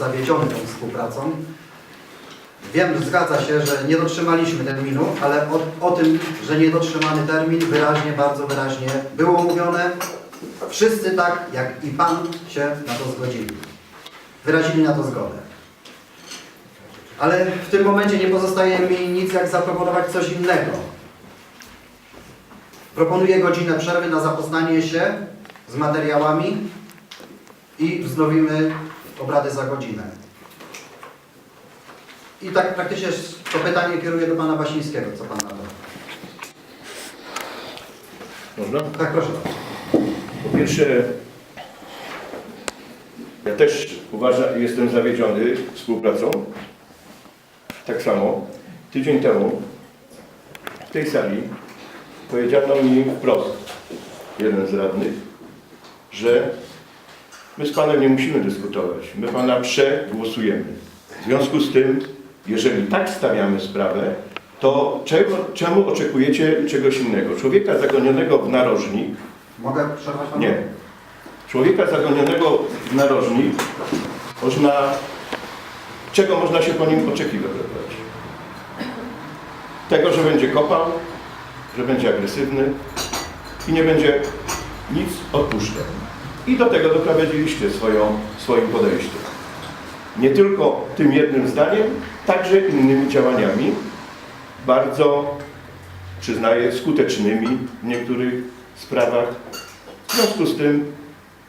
zawiedziony tą współpracą. Wiem, zgadza się, że nie dotrzymaliśmy terminu, ale o, o tym, że nie dotrzymany termin wyraźnie, bardzo wyraźnie było mówione. Wszyscy tak, jak i Pan się na to zgodzili. Wyrazili na to zgodę. Ale w tym momencie nie pozostaje mi nic, jak zaproponować coś innego. Proponuję godzinę przerwy na zapoznanie się z materiałami i wznowimy obrady za godzinę. I tak praktycznie to pytanie kieruję do Pana Basińskiego. Co Pan na to? Można? Tak, proszę bardzo. Po pierwsze, ja też uważam, jestem zawiedziony współpracą. Tak samo tydzień temu w tej sali powiedziano mi wprost, jeden z radnych, że my z Panem nie musimy dyskutować, my Pana przegłosujemy. W związku z tym, jeżeli tak stawiamy sprawę, to czego, czemu oczekujecie czegoś innego? Człowieka zagonionego w narożnik Mogę przerwać Panu? nie. Człowieka zagonionego w narożnik można... Czego można się po nim oczekiwać? Tego, że będzie kopał, że będzie agresywny i nie będzie nic odpuszczał. I do tego doprowadziliście swoją, swoim podejściem. Nie tylko tym jednym zdaniem, także innymi działaniami, bardzo, przyznaję, skutecznymi w niektórych sprawach. W związku z tym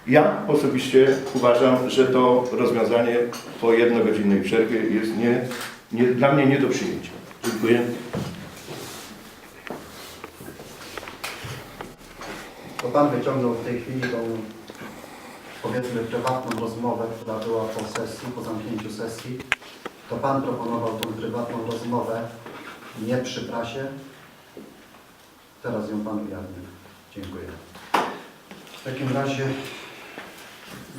ja osobiście uważam, że to rozwiązanie po jednogodzinnej przerwie jest nie, nie, dla mnie nie do przyjęcia. Dziękuję. To Pan wyciągnął w tej chwili tą, powiedzmy, prywatną rozmowę, która była po sesji, po zamknięciu sesji. To Pan proponował tą prywatną rozmowę nie przy prasie. Teraz ją Pan ujawnił. Dziękuję. W takim razie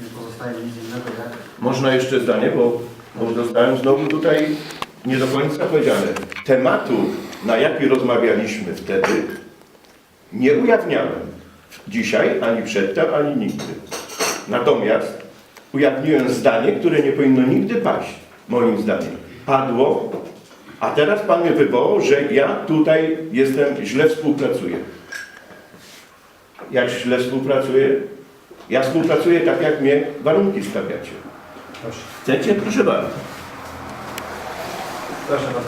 nie pozostaje nic innego jak... Można jeszcze zdanie, bo, bo dostałem znowu tutaj nie do końca powiedziane. Tematu, na jaki rozmawialiśmy wtedy, nie ujawniałem. Dzisiaj, ani przedtem, ani nigdy. Natomiast ujawniłem zdanie, które nie powinno nigdy paść, moim zdaniem. Padło, a teraz Pan mnie wywołał, że ja tutaj jestem, źle współpracuję. Jak źle współpracuję? Ja współpracuję tak, jak mnie warunki stawiacie. Proszę. Chcecie? Proszę bardzo. Proszę bardzo.